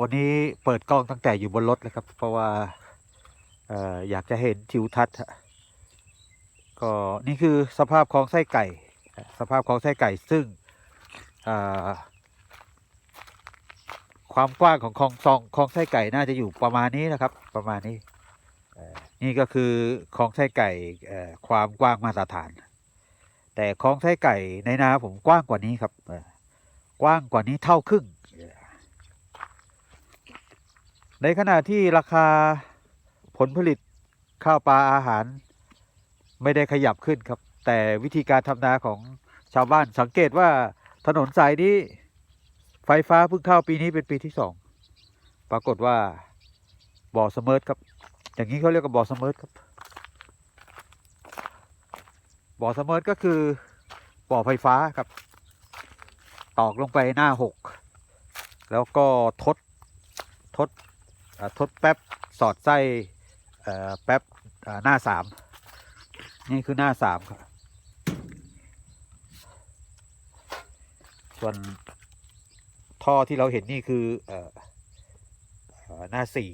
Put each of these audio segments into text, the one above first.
วันนี้เปิดกล้องตั้งแต่อยู่บนรถเลยครับ เพราะว่าเอ่ออยากจะเห็นทิวทัศน์ก็นี่คือสภาพคลองไส้ไก่ สภาพคลองไส้ไก่ซึ่งความกว้างของคลองซองคลองไส้ไก่น่าจะอยู่ประมาณนี้นะครับ ประมาณนี้นี่ก็คือคลองไส้ไก่ความกว้างมาตรฐาน แต่คลองไส้ไก่ในนาผมกว้างกว่านี้ครับกว้างกว่านี้เท่าครึ่ง ในขณะที่ราคาผลผลิตข้าวปลาอาหาร ไม่ได้ขยับขึ้นครับ แต่วิธีการทำนาของชาวบ้านสังเกตว่าถนนสายนี้ ไฟฟ้าเพิ่งเข้าปีนี้เป็นปีที่สองปรากฏว่าบ่อเสมอครับ อย่างนี้เขาเรียกว่าบ่อเสมอครับบ่อเสมอก็คือบ่อไฟฟ้าครับ ตอกลงไปหน้าหก แล้วก็ทดทด ทดแป๊บสอดไส้แป๊บหน้าสามนี่คือหน้าสามครับ ส่วนท่อที่เราเห็นนี่คือเอ่อหน้าสี่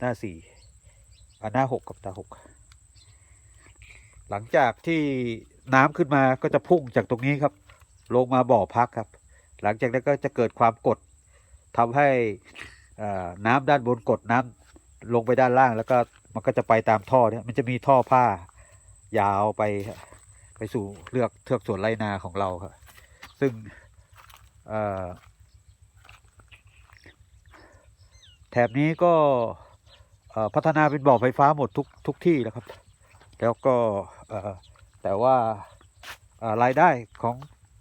หน้าสี่อ่าหน้าหกกับตาหกหลังจากที่น้ำขึ้นมาก็จะพุ่งจากตรงนี้ครับ ลงมาบ่อพักครับ หลังจากนั้นก็จะเกิดความกดทำให้ น้ำด้านบนกดน้ำลงไปด้านล่าง แล้วก็มันก็จะไปตามท่อเนี่ยมันจะมีท่อผ้ายาวไปไปสู่เลือกเทือกสวนไรนาของเราครับซึ่งแถบนี้ก็พัฒนาเป็นบ่อไฟฟ้าหมดทุกทุกที่แล้วครับ แล้วก็แต่ว่ารายได้ของ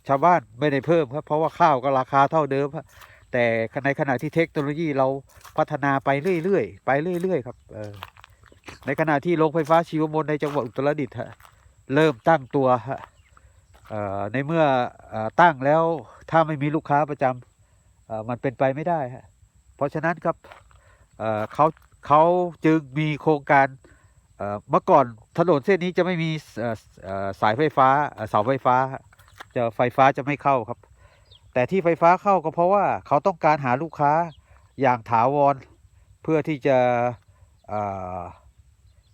ชาวบ้านไม่ได้เพิ่มครับ เพราะว่าข้าวก็ราคาเท่าเดิมครับ แต่ในขณะที่เทคโนโลยีเราพัฒนาไปเรื่อยๆ ไปเรื่อยๆครับในขณะที่โรงไฟฟ้าชีวมวลในจังหวัดอุตรดิตถ์เริ่มตั้งตัวในเมื่อตั้งแล้วถ้าไม่มีลูกค้าประจำมันเป็นไปไม่ได้ เพราะฉะนั้นครับเขาเขาจึงมีโครงการเมื่อก่อนถนนเส้นนี้จะไม่มีสายไฟฟ้าเสาไฟฟ้าจะไฟฟ้าจะไม่เข้าครับ แต่ที่ไฟฟ้าเข้าก็เพราะว่าเขาต้องการหาลูกค้าอย่างถาวร เพื่อที่จะเ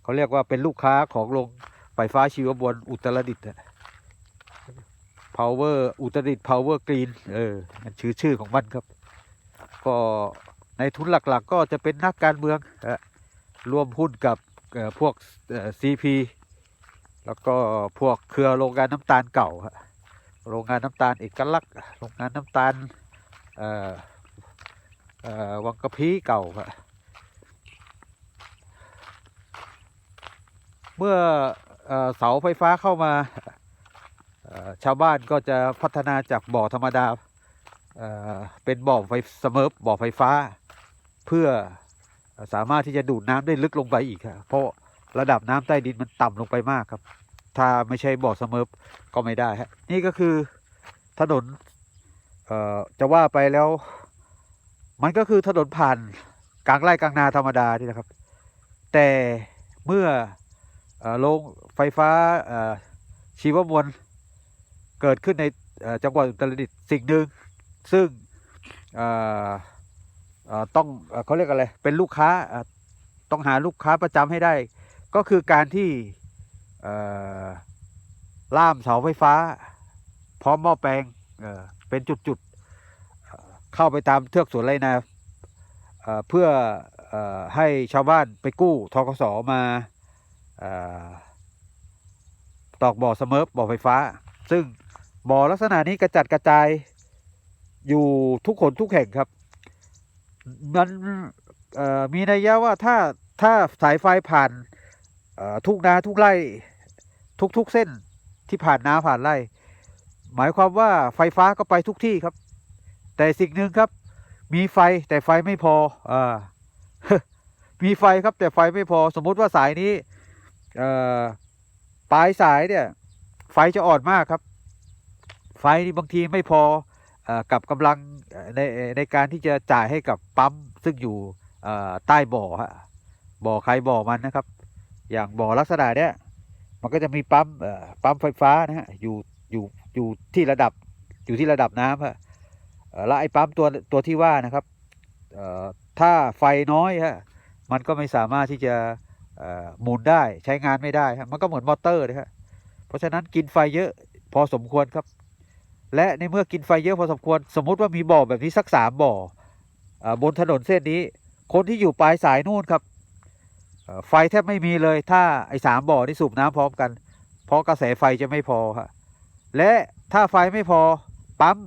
เขาเรียกว่าเป็นลูกค้าของโรงไฟฟ้าชีวบวนอุตรดิตถ์ power อุตรดิตถ์ power green เออมันชื่อชื่อของมันครับ ก็ในทุนหลักๆ ก็จะเป็นนักการเมืองออร่วมหุ้นกับพวกซีพีแล้วก็พวกเครือโรงงานน้ำตาลเก่าฮะ โรงงานน้ำตาลเอกลักษณ์โรงงานน้ำตาลวังกะพีเก่าฮะเมื่อเอเสาไฟฟ้าเข้ามาชาวบ้านก็จะพัฒนาจากบ่อธรรมดาเอ่อเป็นบ่อไฟเสมอบ่อไฟฟ้า เพื่อสามารถที่จะดูดน้ำได้ลึกลงไปอีกครับเพราะระดับน้ำใต้ดินมันต่ำลงไปมากครับ ถ้าไม่ใช่บ่อเสมอก็ไม่ได้ฮะนี่ก็คือถนนเอ่อจะว่าไปแล้ว มันก็คือถนนผ่านกลางไร่กลางนาธรรมดานี่นะครับ แต่เมื่ออ่อโรงไฟฟ้าชีวมวลเกิดขึ้นในจังหวัดอุตรดิตถ์สิ่งหนึ่งซึ่งอ่อเอ่อต้องเอเขาเรียกอะไรเป็นลูกค้าอ่อต้องหาลูกค้าประจำให้ได้ ก็คือการที่ ล่ามเสาไฟฟ้า พร้อมหม้อแปลงเเป็นจุดๆเข้าไปตามเทือกสวนไรนาเเพื่ออให้ชาวบ้านไปกู้ทกสมาอ่อตอกบ่อเสมอบ่อไฟฟ้า ซึ่งบ่อลักษณะนี้กระจัดกระจายอยู่ทุกคนทุกแห่งครับมันเอ่อมีนัยยะว่าถ้าถ้าสายไฟผ่านทุกนาทุกไร่ ทุกทุกเส้นที่ผ่านนาผ่านไร่ หมายความว่าไฟฟ้าก็ไปทุกที่ครับ แต่สิ่งหนึ่งครับ มีไฟแต่ไฟไม่พออ่ามีไฟครับแต่ไฟไม่พอ สมมุติว่าสายนี้ปลายสายเนี่ย ไฟจะอ่อนมากครับ ไฟนี่บางทีไม่พออกับกำลังในในการที่จะจ่ายให้กับปั๊มซึ่งอยู่ใต้บ่อฮะบ่อใครบ่อมันนะครับ อย่างบ่อลักษณะเนี้ย มันก็จะมีปั๊มปั๊มไฟฟ้านะฮะอยู่อยู่อยู่ที่ระดับอยู่ที่ระดับน้ำฮะและไอ้ปั๊มตัวตัวที่ว่านะครับถ้าไฟน้อยฮะมันก็ไม่สามารถที่จะหมุนได้ใช้งานไม่ได้ฮะมันก็เหมือนมอเตอร์เลยฮะเพราะฉะนั้นกินไฟเยอะพอสมควรครับ และในเมื่อกินไฟเยอะพอสมควร สมมุติว่ามีบ่อแบบนี้สักสามบ่ออบนถนนเส้นนี้ คนที่อยู่ปลายสายนู่นครับ ไฟแทบไม่มีเลย ถ้าไอ้สามบ่อนี่สูบน้ำพร้อมกัน เพราะกระแสไฟจะไม่พอฮะและถ้าไฟไม่พอปั๊ม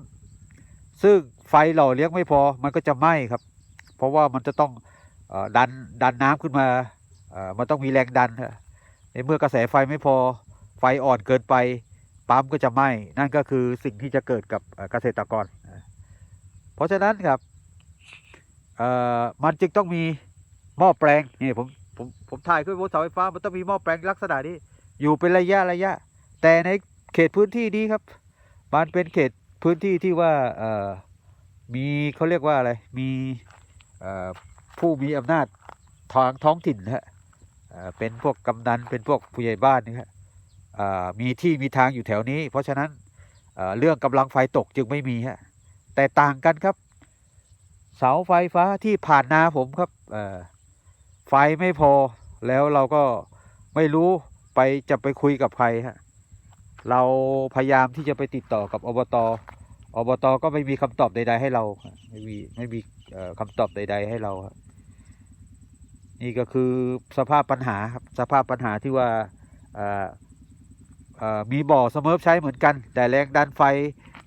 ซึ่งไฟหล่อเลี้ยงไม่พอมันก็จะไหม้ครับ เพราะว่ามันจะต้องดันดันน้ำขึ้นมามันต้องมีแรงดันฮะในเมื่อกระแสไฟไม่พอไฟอ่อนเกินไปปั๊มก็จะไหม้นั่นก็คือสิ่งที่จะเกิดกับเกษตรกร เพราะฉะนั้นครับมันจึงต้องมีหม้อแปลงนี่ผม ผมผมถ่ายขึ้นบนเสาไฟฟ้ามันต้องมีหม้อแปลงลักษณะนี้ อยู่เป็นระยะระยะ แต่ในเขตพื้นที่นี้ครับ มันเป็นเขตพื้นที่ที่ว่าเอ่อมีเขาเรียกว่าอะไรมีเอ่อผู้มีอำนาจทางท้องถิ่นฮะเป็นพวกกำนันเป็นพวกผู้ใหญ่บ้านนี่ฮะมีที่มีทางอยู่แถวนี้ เพราะฉะนั้นเรื่องกำลังไฟตกจึงไม่มีฮะแต่ต่างกันครับ เสาไฟฟ้าที่ผ่านนาผมครับเไฟไม่พอแล้วเราก็ไม่รู้ไปจะไปคุยกับใครฮะเราพยายามที่จะไปติดต่อกับอบตอบตก็ไม่มีคำตอบใด ๆ ให้เราไม่มีไม่มีเอ่อคำตอบใด ๆ ให้เราครับนี่ก็คือสภาพปัญหาครับสภาพปัญหาที่ว่าอ่อเอ่อมีบ่อเสมอใช้เหมือนกัน แต่แรงดันไฟ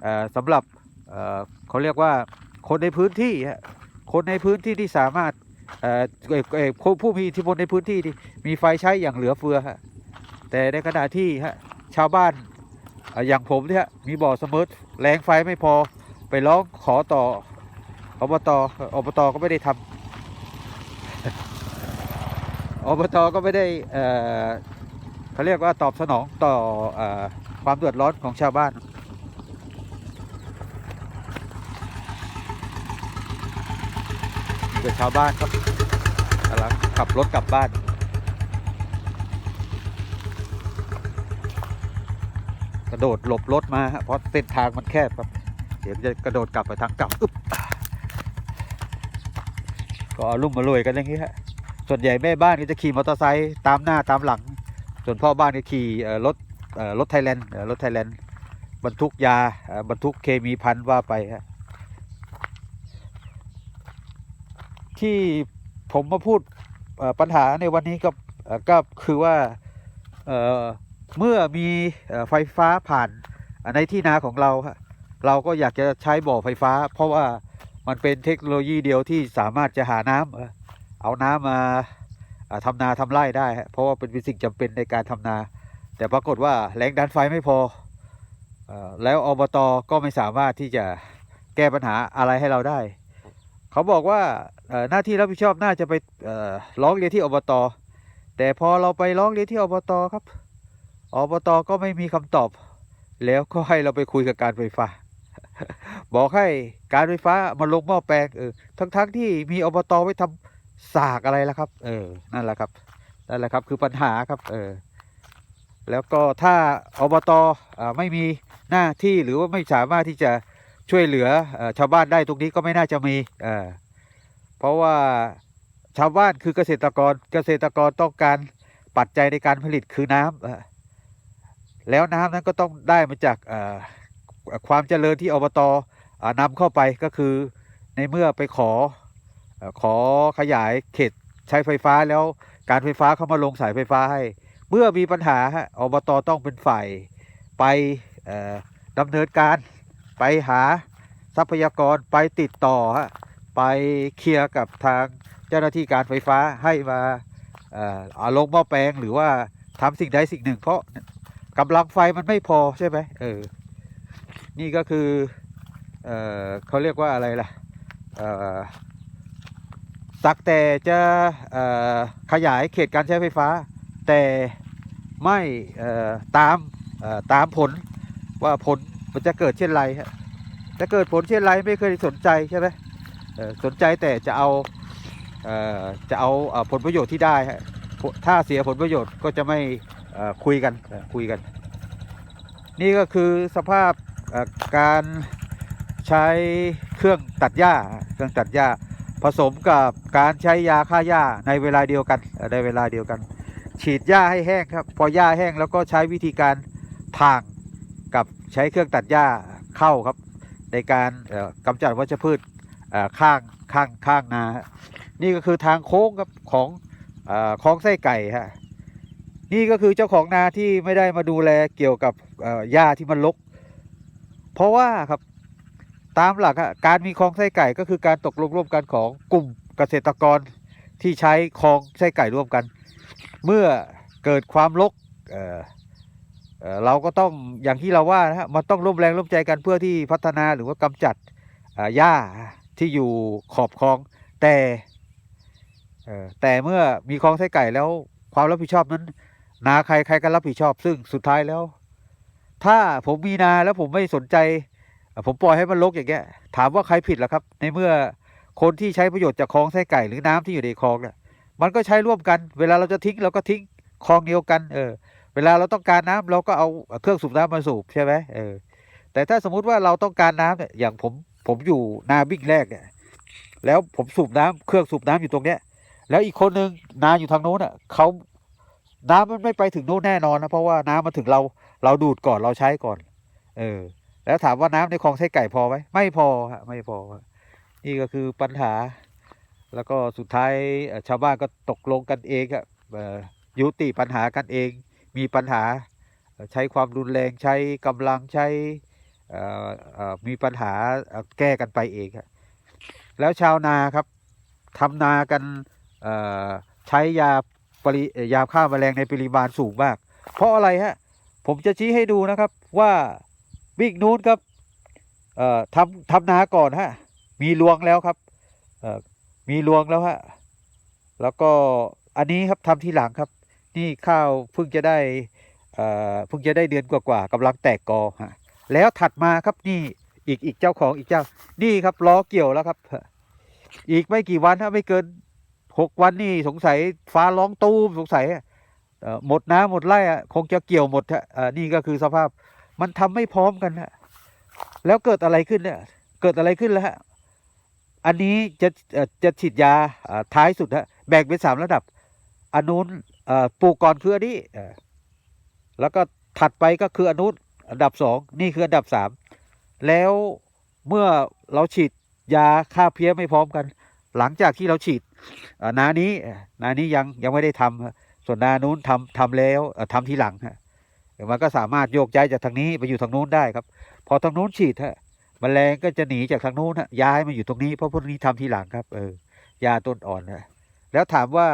เอ่อสำหรับเอ่อเขาเรียกว่าคนในพื้นที่ฮะคนในพื้นที่ที่สามารถ เอ่อเอ่อเอ่อผู้มีอิทธิพลในพื้นที่ที่มีไฟใช้อย่างเหลือเฟือฮะแต่ในขณะที่ฮะชาวบ้านอย่างผมเนี่ยมีบ่อเสมอแรงไฟไม่พอไปร้องขอต่ออบตอบตก็ไม่ได้ทำอบตก็ไม่ได้เอ่อเขาเรียกว่าตอบสนองต่ออความเดือดร้อนของชาวบ้าน เกิดชาวบ้านครับกำลังขับรถกลับบ้าน กระโดดหลบรถมาเพราะเส้นทางมันแคบครับ เดี๋ยวจะกระโดดกลับไปทางเก่าอึ๊บก็เอาลุ่มมารวยกันอย่างนี้ฮะส่วนใหญ่แม่บ้านก็จะขี่มอเตอร์ไซค์ตามหน้าตามหลัง ส่วนพ่อบ้านก็ขี่เอ่รถรถไทยแลนด์รถไทยแลนด์บรรทุกยาบรรทุกเคมีพันว่าไปฮะ ที่ผมมาพูดปัญหาในวันนี้ก็ก็คือว่าเเมื่อมีไฟฟ้าผ่านในที่นาของเรา เราก็อยากจะใช้บ่อไฟฟ้า เพราะว่ามันเป็นเทคโนโลยีเดียวที่สามารถจะหาน้ำเอาน้ำมาทำนาทำไร่ได้ เพราะว่าเป็นสิ่งจำเป็นในการทำนา แต่ปรากฏว่าแรงดันไฟไม่พอแล้วอบตก็ไม่สามารถที่จะแก้ปัญหาอะไรให้เราได้ เขาบอกว่า หน้าที่รับผิดชอบน่าจะไปร้องเรียนที่อบตแต่พอเราไปร้องเรียนที่อบตครับอบตก็ไม่มีคำตอบ แล้วก็ให้เราไปคุยกับการไฟฟ้า บอกให้การไฟฟ้ามาลงหม้อแปลงเออทั้งๆที่มีอบตไว้ทำสากอะไรล่ะครับ เออนั่นแหละครับนั่นแหละครับคือปัญหาครับ เออแล้วก็ถ้าอบตอไม่มีหน้าที่หรือว่าไม่สามารถที่จะช่วยเหลือออชาวบ้านได้ตรงนี้ก็ไม่น่าจะมีเออ เพราะว่าชาวบ้านคือเกษตรกรเกษตรกรต้องการปัจจัยในการผลิตคือน้ำแล้วน้ำนั้นก็ต้องได้มาจากความเจริญที่อบตอ่านำเข้าไปก็คือในเมื่อไปขออขอขยายเขตใช้ไฟฟ้าแล้วการไฟฟ้าเข้ามาลงสายไฟฟ้าให้ เมื่อมีปัญหาฮะอบตต้องเป็นฝ่ายไปดำเนินการไปหาทรัพยากรไปติดต่อฮะ ไปเคลียร์กับทางเจ้าหน้าที่การไฟฟ้าให้มาเอาลงหม้อแปลงหรือว่าทำสิ่งใดสิ่งหนึ่ง เพราะกำลังไฟมันไม่พอใช่ไหมเออ นี่ก็คือเออเขาเรียกว่าอะไรล่ะเออสักแต่จะเออขยายเขตการใช้ไฟฟ้า แต่ไม่เออตามเออตามผลว่าผลมันจะเกิดเช่นไรฮะจะเกิดผลเช่นไรไม่เคยสนใจใช่ไหมเออ สนใจแต่จะเอาเอ่อจะเอาผลประโยชน์ที่ได้ถ้าเสียผลประโยชน์ก็จะไม่คุยกันคุยกัน นี่ก็คือสภาพการใช้เครื่องตัดหญ้าเครื่องตัดหญ้าผสมกับการใช้ยาฆ่าหญ้าในเวลาเดียวกันในเวลาเดียวกัน ฉีดหญ้าให้แห้งครับพอหญ้าแห้งแล้วก็ใช้วิธีการทางกับใช้เครื่องตัดหญ้าเข้าครับ ในการเอ่อกำจัดวัชพืช ข้างข้างข้างนา นี่ก็คือทางโค้งครับของอคลองไส้ไก่ฮะนี่ก็คือเจ้าของนาที่ไม่ได้มาดูแลเกี่ยวกับหญ้าที่มันรกเพราะว่าครับตามหลักการมีคลองไส้ไก่ก็คือการตกลงร่วมกันของกลุ่มเกษตรกรที่ใช้คลองไส้ไก่ร่วมกัน เมื่อเกิดความรกเเเราก็ต้องอย่างที่เราว่านะฮะมันต้องร่วมแรงร่วมใจกันเพื่อที่พัฒนาหรือว่ากำจัดหญ้า ที่อยู่ขอบคลองแต่แต่เมื่อมีคลองไส้ไก่แล้วความรับผิดชอบนั้น นาใครใครก็รับผิดชอบ ซึ่งสุดท้ายแล้ว ถ้าผมมีนาแล้วผมไม่สนใจ ผมปล่อยให้มันรกอย่างเงี้ย ถามว่าใครผิดล่ะครับ ในเมื่อคนที่ใช้ประโยชน์จากคลองไส้ไก่หรือน้ำที่อยู่ในคลองเนี่ยมันก็ใช้ร่วมกัน เวลาเราจะทิ้งเราก็ทิ้งคลองเดียวกัน เออ เวลาเราต้องการน้ำเราก็เอาเครื่องสูบน้ำมาสูบใช่ไหมเออ แต่ถ้าสมมุติว่าเราต้องการน้ำเนี่ยอย่างผม ผมอยู่นาบิ๊กแรกเนี่ย แล้วผมสูบน้ำเครื่องสูบน้ำอยู่ตรงเนี้ย แล้วอีกคนนึงนาอยู่ทางโน้นอะเขาน้ำมันไม่ไปถึงโน้นแน่นอนนะเพราะว่าน้ำมาถึงเราเราดูดก่อนเราใช้ก่อน เออ แล้วถามว่าน้ำในคลองไส้ไก่พอไหมไม่พอฮะไม่พอ นี่ก็คือปัญหา แล้วก็สุดท้ายชาวบ้านก็ตกลงกันเองอะเอ่อยุติปัญหากันเอง มีปัญหาใช้ความรุนแรงใช้กำลังใช้ มีปัญหาแก้กันไปเองฮะแล้วชาวนาครับทำนากันใช้ยาปริยาฆ่าแมลงในปริมาณสูงมาก เพราะอะไรฮะผมจะชี้ให้ดูนะครับว่าวิ่งนู้นครับทำทำนาก่อนฮะมีรวงแล้วครับมีรวงแล้วฮะแล้วก็อันนี้ครับทำทีหลังครับ นี่ข้าวเพิ่งจะได้เอ่อเพิ่งจะได้เดือนกว่าๆกำลังแตกกอฮะ แล้วถัดมาครับนี่อีกอีกเจ้าของอีกเจ้า นี่ครับล้อเกี่ยวแล้วครับ อีกไม่กี่วันถ้าไม่เกินหกวันนี่สงสัยฟ้าร้องตูมสงสัยหมดน้ำหมดไร่ะคงจะเกี่ยวหมดฮะเอ่อนี่ก็คือสภาพมันทำไม่พร้อมกันฮะแล้วเกิดอะไรขึ้นเนี่ย เกิดอะไรขึ้นแล้วฮะอันนี้จะจะฉีดยาท้ายสุดฮะแบ่งเป็นสามระดับอันนู้นปลูกก่อนคืออันนี้แล้วก็ถัดไปก็คืออันนู้น อันดับสองนี่คืออันดับสามแล้วเมื่อเราฉีดยาฆ่าเพี้ยไม่พร้อมกัน หลังจากที่เราฉีดนานี้นานี้ยังยังไม่ได้ทำฮะส่วนนานู้นทำทำแล้วเอ่อทำทีหลังฮะมันก็สามารถโยกย้ายจากทางนี้ไปอยู่ทางนู้นได้ครับ พอทางนู้นฉีดฮะแมลงก็จะหนีจากทางนู้นฮะย้ายมาอยู่ตรงนี้เพราะพวกนี้ทำทีหลังครับ เออยาต้นอ่อนฮะแล้วถามว่า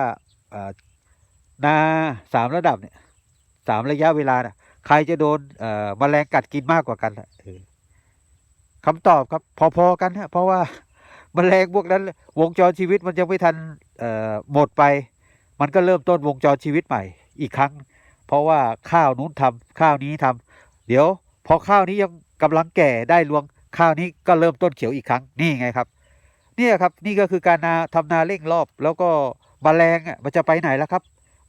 นาสามระดับเนี่ยสามระยะเวลานะ ใครจะโดนเอ่อแมลงกัดกินมากกว่ากันล่ะคำตอบครับ พอๆกันฮะเพราะว่าแมลงพวกนั้นวงจรชีวิตมันยังไม่ทันหมดไป มันก็เริ่มต้นวงจรชีวิตใหม่ อีกครั้ง เพราะว่าข้าวนู้นทำข้าวนี้ทำเดี๋ยว พอข้าวนี้ยังกำลังแก่ได้รวงข้าวนี้ก็เริ่มต้นเขียวอีกครั้งนี่ไงครับ เนี่ยครับนี่ก็คือการนาทำนาเร่งรอบ แล้วก็แมลงอะมันจะไปไหนแล่ะครับ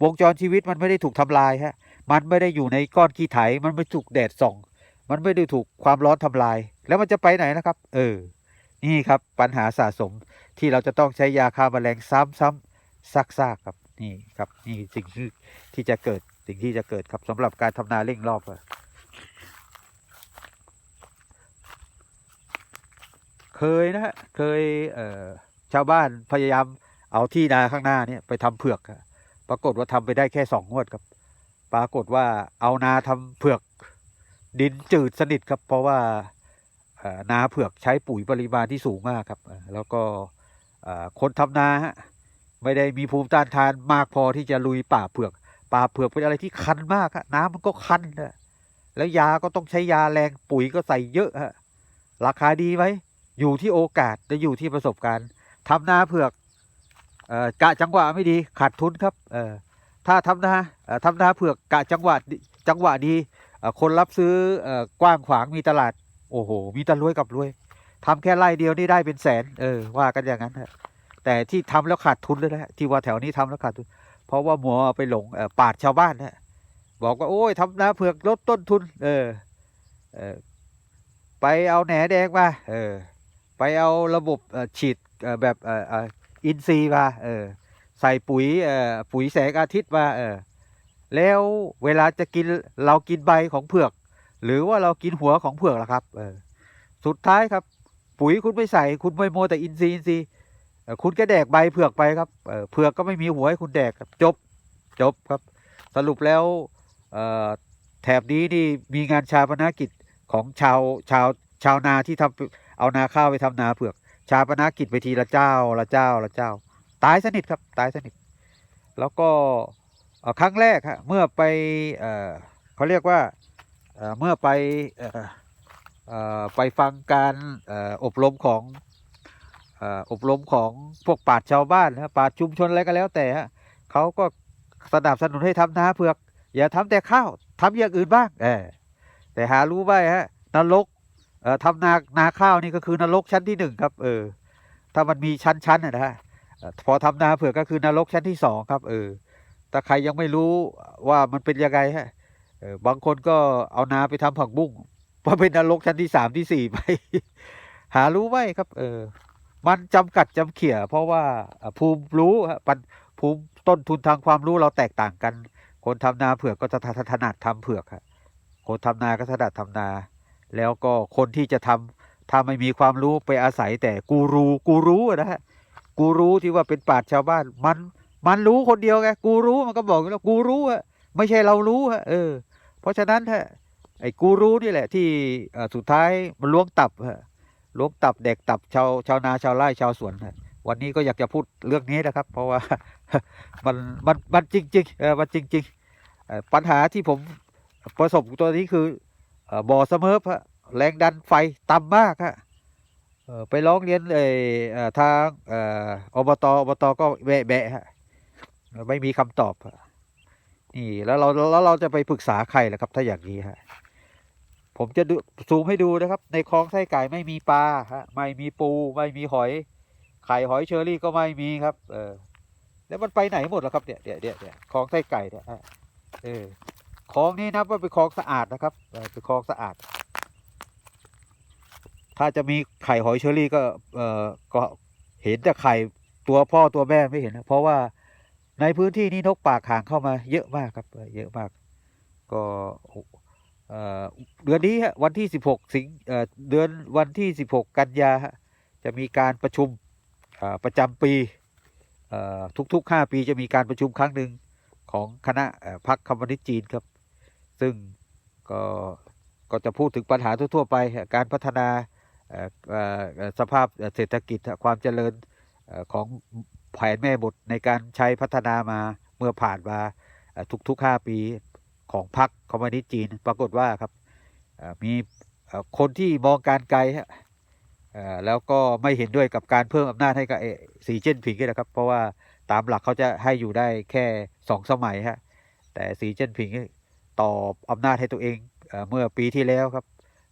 วงจรชีวิตมันไม่ได้ถูกทำลายฮะ มันไม่ได้อยู่ในก้อนขี้ไถมันไม่ถูกแดดส่อง มันไม่ได้ถูกความร้อนทำลาย แล้วมันจะไปไหนนะครับ เออ นี่ครับปัญหาสะสมที่เราจะต้องใช้ยาฆ่าแมลงซ้ำๆซากๆครับนี่ครับนี่สิ่งที่ที่จะเกิดสิ่งที่จะเกิดครับสำหรับการทำนาเร่งรอบเคยนะ เคยเอ่อชาวบ้านพยายามเอาที่นาข้างหน้าเนี่ยไปทำเผือกปรากฏว่าทำไปได้แค่สองงวดครับ ปรากฏว่าเอานาทำเผือกดินจืดสนิทครับ เพราะว่านาเผือกใช้ปุ๋ยปริมาณที่สูงมากครับ แล้วก็คนทำนาฮะไม่ได้มีภูมิต้านทานมากพอที่จะลุยป่าเผือกป่าเผือกเป็นอะไรที่คันมากฮะน้ำมันก็คันนะแล้วยาก็ต้องใช้ยาแรงปุ๋ยก็ใส่เยอะฮะราคาดีไหมอยู่ที่โอกาสและอยู่ที่ประสบการณ์ทำนาเผือกออกะจังหวะไม่ดีขาดทุนครับเออ ถ้าทำนาทำนาเผือกกะจังหวะดีจังหวะดีคนรับซื้อกว้างขวางมีตลาด โอ้โห มีแตะรวยกับรวยทำแค่ไร่เดียวนี่ได้เป็นแสน เออ ว่ากันอย่างนั้นฮะแต่ที่ทำแล้วขาดทุนเลยนะที่ว่าแถวนี้ทำแล้วขาดทุน เพราะว่าหมัวเอไปหลงเอ่อปาดชาวบ้านนะบอกว่าโอ้ยทำนาเผือกลดต้นทุน เออเออไปเอาแหนแดงมาเออ ไปเอาระบบฉีดแบบอินทรีมาเออ ใส่ปุ๋ยเอ่อปุ๋ยแสงอาทิตย์มาเออแล้วเวลาจะกินเรากินใบของเผือก หรือว่าเรากินหัวของเผือกล่ะครับเออสุดท้ายครับ ปุ๋ยคุณไม่ใส่คุณไม่โมแต่อินทรีย์อินทรีย์คุณก็แดกใบเผือกไปครับเออเผือกก็ไม่มีหัวให้คุณแดกครับจบจบครับ สรุปแล้วเอ่อแถบนี้นี่มีงานชาปนกิจของชาวชาวชาวนาที่ทำเอานาข้าวไปทำนาเผือก ชาปนกิจไปทีละเจ้าละเจ้าละเจ้า ตายสนิทครับตายสนิท แล้วก็ครั้งแรกฮะเมื่อไปเอเขาเรียกว่าเเมื่อไปออไปฟังการออบรมของออบรมของพวกปราชาวบ้านนะปราชุมชนอะไรก็แล้วแต่ฮะเขาก็สนับสนุนให้ทำนาเผือก อย่าทำแต่ข้าวทำอย่างอื่นบ้างเออแต่หารู้ไหมฮะนรกทำนานาข้าวนี่ก็คือนรกชั้นที่หนึ่งครับเออถ้ามันมีชั้นๆนะฮะ พอทำนาเผือกก็คือนรกชั้นที่สองครับ เออถ้าใครยังไม่รู้ว่ามันเป็นยังไงฮะเออบางคนก็เอานาไปทำผักบุ้งพอเป็นนรกชั้นที่สามที่สี่ไป หารู้ไหมครับ เออ มันจำกัดจำเขี่ย เพราะว่าภูมิรู้ปันภูมิต้นทุนทางความรู้เราแตกต่างกัน คนทำนาเผือกก็จะถนัดทำเผือกฮะคนทำนาก็ถนัดทำนา แล้วก็คนที่จะทำถ้าไม่มีความรู้ไปอาศัยแต่กูรูกูรู้นะฮะ กูรู้ที่ว่าเป็นปาชญ์ชาวบ้าน มัน มันรู้คนเดียวไงกูรู้มันก็บอกแล้วกูรู้อะไม่ใช่เรารู้อะเออ เพราะฉะนั้นฮะไอ้กูรู้นี่แหละ ที่สุดท้ายมันล้วงตับฮะล้วงตับเด็กตับชาวชาวนาชาวไร่ชาวสวนฮะวันนี้ก็อยากจะพูดเรื่องนี้นะครับ เพราะว่ามันมันมันจริงๆเออมันจริงๆเอ่อปัญหาที่ผมประสบตัวนี้คือเอ่อบ่อเสมอฮะแรงดันไฟต่ำมากฮะ ไปร้องเรียนเอ่อทางอบตอบตก็แบะแบะฮะไม่มีคำตอบนี่แล้วเราแล้วเราจะไปปรึกษาใครล่ะครับ ถ้าอย่างนี้ฮะผมจะดูซูมให้ดูนะครับ ในคลองไส้ไก่ไม่มีปลาฮะไม่มีปูไม่มีหอยไข่หอยเชอรี่ก็ไม่มีครับ เออ แล้วมันไปไหนหมดล่ะครับเนี่ยเดี๋ยวเดี๋ยวเดี๋ยวคลองไส้ไก่เนี่ยเออคลองนี้นับว่าเป็นคลองสะอาดนะครับเป็นคลองสะอาด ถ้าจะมีไข่หอยเชอรี่ก็เอ่อก็เห็นแต่ไข่ตัวพ่อตัวแม่ไม่เห็นนะเพราะว่าในพื้นที่นี้นกปากหางเข้ามาเยอะมากครับ เยอะมาก ก็เอ่อเดือนนี้ฮะวันที่สิบหกสิงเอ่อเดือนวันที่สิบหกกันยาฮะจะมีการประชุมอ่อประจำปีอ่อทุกๆห้าปีจะมีการประชุมครั้งหนึ่งของคณะอ่อพรรคคอมมิวนิสต์จีนครับ ซึ่งก็ก็จะพูดถึงปัญหาทั่ว ๆ ไปการพัฒนา สภาพเศรษฐกิจความเจริญของแผนแม่บทในการใช้พัฒนามาเมื่อผ่านมาทุกๆ 5 ปีของพรรคคอมมิวนิสต์จีน ปรากฏว่าครับมีคนที่มองการไกลแล้วก็ไม่เห็นด้วยกับการเพิ่มอำนาจให้กับสีเจิ้นผิงนี่นะครับ เพราะว่าตามหลักเขาจะให้อยู่ได้แค่สองสมัยฮะแต่สีเจิ้นผิงต่ออำนาจให้ตัวเองเมื่อปีที่แล้วครับ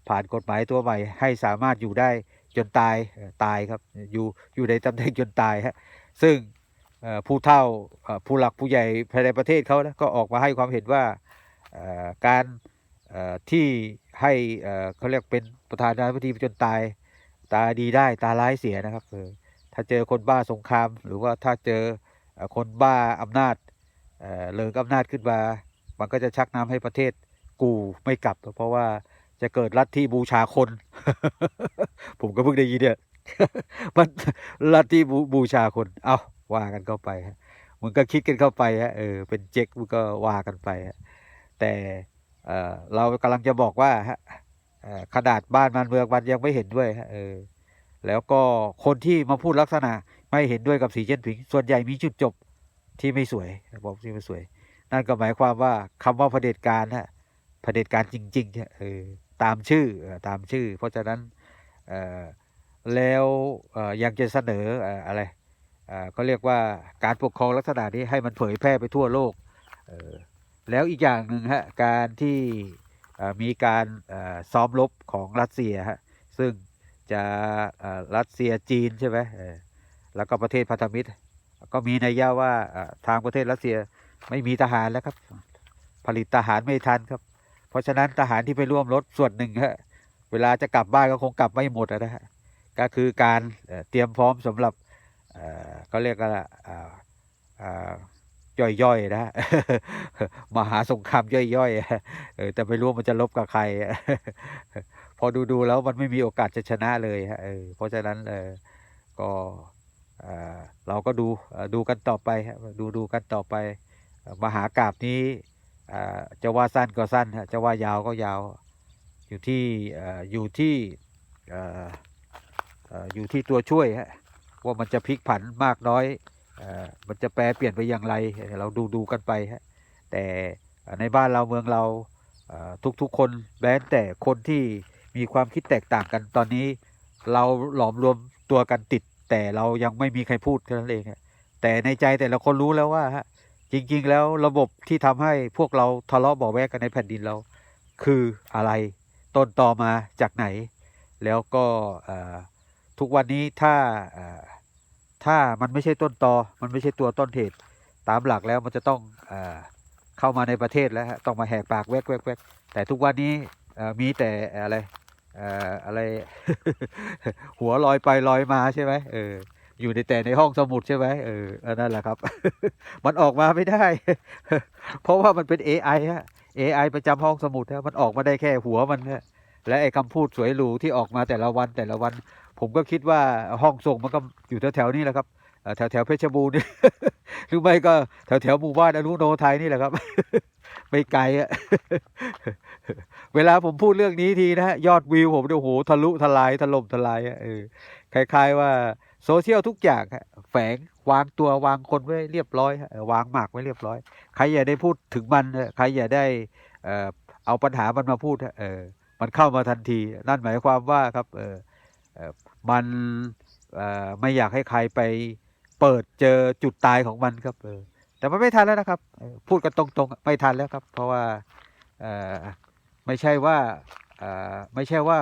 ผ่านกฎหมายตัวใหม่ ให้สามารถอยู่ได้จนตายตายครับอยู่อยู่ในตำแหน่งจนตายฮะซึ่งผู้เฒ่าผู้หลักผู้ใหญ่ภายในประเทศเขานะก็ออกมาให้ความเห็นว่าการที่ให้เขาเรียกเป็นประธานาธิบดีจนตาย ตาดีได้ตาร้ายเสียนะครับถ้าเจอคนบ้าสงคราม หรือว่าถ้าเจอคนบ้าอำนาจเลิกอำนาจขึ้นมา มันก็จะชักนำให้ประเทศกูไม่กลับ เพราะว่า จะเกิดลัทธิบูชาคน ผมก็เพิ่งได้ยินเนี่ยมันลัทธิบูชาคน เอาว่ากันเข้าไปฮะมึงก็คิดกันเข้าไปฮะเออเป็นเจ๊กมึงก็ว่ากันไปฮะแต่เออเรากำลังจะบอกว่าฮะขนาดบ้านมันเมืองมันยังไม่เห็นด้วยฮะเออแล้วก็คนที่มาพูดลักษณะไม่เห็นด้วยกับสีเจนผิง ส่วนใหญ่มีจุดจบที่ไม่สวยบอกที่ไม่สวย นั่นก็หมายความว่าคำว่าเผด็จการฮะเผด็จการจริงๆเนี่เออ ตามชื่อตามชื่อ เพราะฉะนั้นแล้วยังจะเสนออะไรเอ่อก็เรียกว่าการปกครองลักษณะนี้ให้มันเผยแพร่ไปทั่วโลก แล้วอีกอย่างหนึ่งฮะการที่มีการซ้อมรบของรัสเซียฮะซึ่งจะรัสเซียจีนใช่ไหมแล้วก็ประเทศพันธมิตร ก็มีนัยยะว่าทางประเทศรัสเซียไม่มีทหารแล้วครับ ผลิตทหารไม่ทันครับ เพราะฉะนั้นทหารที่ไปร่วมรบส่วนหนึ่งฮะเวลาจะกลับบ้านก็คงกลับไม่หมดนะฮะก็คือการเตรียมพร้อมสำหรับเอ่อเขาเรียกกันว่าอ่าย่อยๆนะมหาสงครามย่อยๆเออแต่ไม่รู้ว่ามันจะลบกับใคร พอดูๆแล้วมันไม่มีโอกาสจะชนะเลยฮะเออเพราะฉะนั้นเออก็เราก็ดูดูกันต่อไปดูดูกันต่อไป มหากราบนี้ จะว่าสั้นก็สั้นฮะจะว่ายาวก็ยาว อยู่ที่อยู่ที่อยู่ที่ตัวช่วยฮะว่ามันจะพลิกผันมากน้อยมันจะแปลเปลี่ยนไปอย่างไรเราดูดูกันไปฮะแต่ในบ้านเราเมืองเราเอ่อทุกๆคนแม้แต่คนที่มีความคิดแตกต่างกันตอนนี้ เราหลอมรวมตัวกันติด แต่เรายังไม่มีใครพูดแค่นั้นเองแต่ในใจแต่ละคนรู้แล้วว่าฮะ จริงๆ แล้วระบบที่ทำให้พวกเราทะเลาะบาะแวกกันในแผ่นดินเรา คืออะไรต้นต่อมาจากไหน แล้วก็ทุกวันนี้ถ้าถ้ามันไม่ใช่ต้นตอ มันไม่ใช่ตัวต้นเหตุตามหลักแล้วมันจะต้องเอเข้ามาในประเทศแล้วต้องมาแหกปากแวกแวกแวกแต่ทุกวันนี้มีแต่อะไรเอ่ออะไรหัวลอยไปลอยมาใช่ไหมเออ อยู่ในแต่ในห้องสมุดใช่ไหมเออออนั่นแหละครับ มันออกมาไม่ได้ เพราะว่ามันเป็น AI ฮะ AI ประจำห้องสมุดฮะมันออกมาได้แค่หัวมันฮะและไอ้คำพูดสวยหรูที่ออกมาแต่ละวันแต่ละวัน ผมก็คิดว่าห้องส่งมันก็อยู่แถวๆนี้แหละครับเอ่อแถวเพชรบูรณ์นี่หรือไม่ก็แถวๆหมู่บ้านอนุโนไทยนี่แหละครับ ไม่ไกลอะเวลาผมพูดเรื่องนี้ทีนะยอดวิวผมเนี่ยโอ้โหทะลุทลายถล่มทลายอะเออคล้าย ๆว่า โซเชียลทุกอย่างฮะแฝงวางตัววางคนไว้เรียบร้อย วางหมากไว้เรียบร้อย ใครอย่าได้พูดถึงมันใครอย่าได้เอาปัญหามันมาพูดเออมันเข้ามาทันที นั่นหมายความว่าครับเออมันเออไม่อยากให้ใครไปเปิดเจอจุดตายของมันครับเออแต่มันไม่ทันแล้วนะครับ พูดกันตรงๆ ไม่ทันแล้วครับ เพราะว่าเออไม่ใช่ว่าเออไม่ใช่ว่า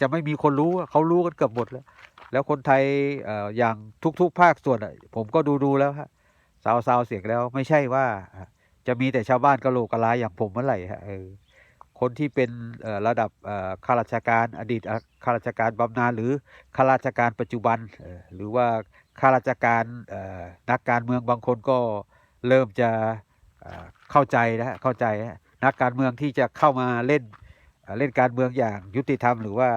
จะไม่มีคนรู้เขารู้กันเกือบหมดแล้ว แล้วคนไทยออย่างทุกๆภาคส่วนผมก็ดูดูแล้วฮะสาวสาวเสียงแล้วไม่ใช่ว่า จะมีแต่ชาวบ้านกะโหลกกะลาอย่างผมเมื่อไหร่ฮะคนที่เป็นระดับข้าราชการอดีตข้าราชการบำนาญหรือข้าราชการปัจจุบันหรือว่าข้าราชการนักการเมืองบางคนก็เริ่มจะเข้าใจนะเข้าใจนักการเมืองที่จะเข้ามาเล่นเล่นการเมืองอย่างยุติธรรม หรือว่า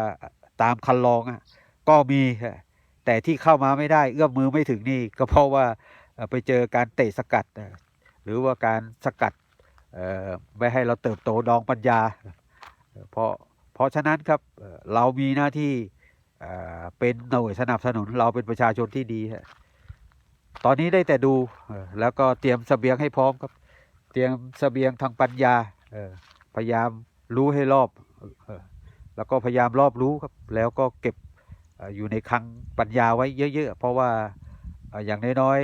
ตามคันลองอะ ก็มีแต่ที่เข้ามาไม่ได้เอื้อมมือไม่ถึงนี่ก็เพราะว่าไปเจอการเตะสกัด หรือว่าการสกัดไม่ให้เราเติบโตดองปัญญา เพราะเพราะฉะนั้นครับเรามีหน้าที่เป็นหน่วยสนับสนุนเราเป็นประชาชนที่ดี ตอนนี้ได้แต่ดูแล้วก็เตรียมเสบียงให้พร้อมครับ เตรียมเสบียงทางปัญญาพยายามรู้ให้รอบ แล้วก็พยายามรอบรู้ครับ แล้วก็เก็บ อยู่ในคลังปัญญาไว้เยอะ ๆ เพราะว่าอย่างน้อย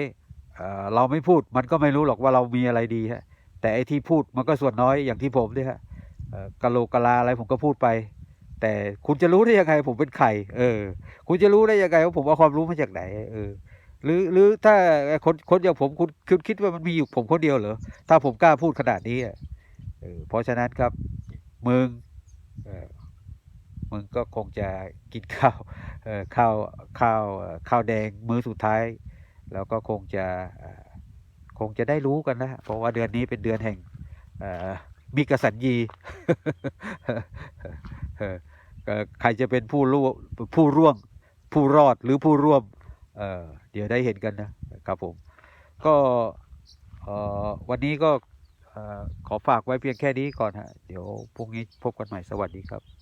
ๆเราไม่พูดมันก็ไม่รู้หรอกว่าเรามีอะไรดีฮะแต่ไอ้ที่พูดมันก็ส่วนน้อยอย่างที่ผมเนี่ยฮะกะโหลกกะลาอะไรผมก็พูดไป แต่คุณจะรู้ได้ยังไงผมเป็นใครเออ คุณจะรู้ได้ยังไงว่าผมเอาความรู้มาจากไหนเออหรือหรือถ้าคนคนอย่างผมคุณคุณคิดว่ามันมีอยู่ผมคนเดียวเหรอถ้าผมกล้าพูดขนาดนี้อะเออเพราะฉะนั้นครับมึง มึงก็คงจะกินข้าวข้าวข้าวข้าวแดงมื้อสุดท้าย แล้วก็คงจะคงจะได้รู้กันนะเพราะว่าเดือนนี้เป็นเดือนแห่งมีกสัญญีเออเอ่อใครจะเป็นผู้ร่วมผู้ร่วมผู้รอดหรือผู้ร่วมเเดี๋ยวได้เห็นกันนะครับผมก็วันนี้ก็ขอฝากไว้เพียงแค่นี้ก่อนฮะเดี๋ยวพรุ่งนี้พบกันใหม่สวัสดีครับ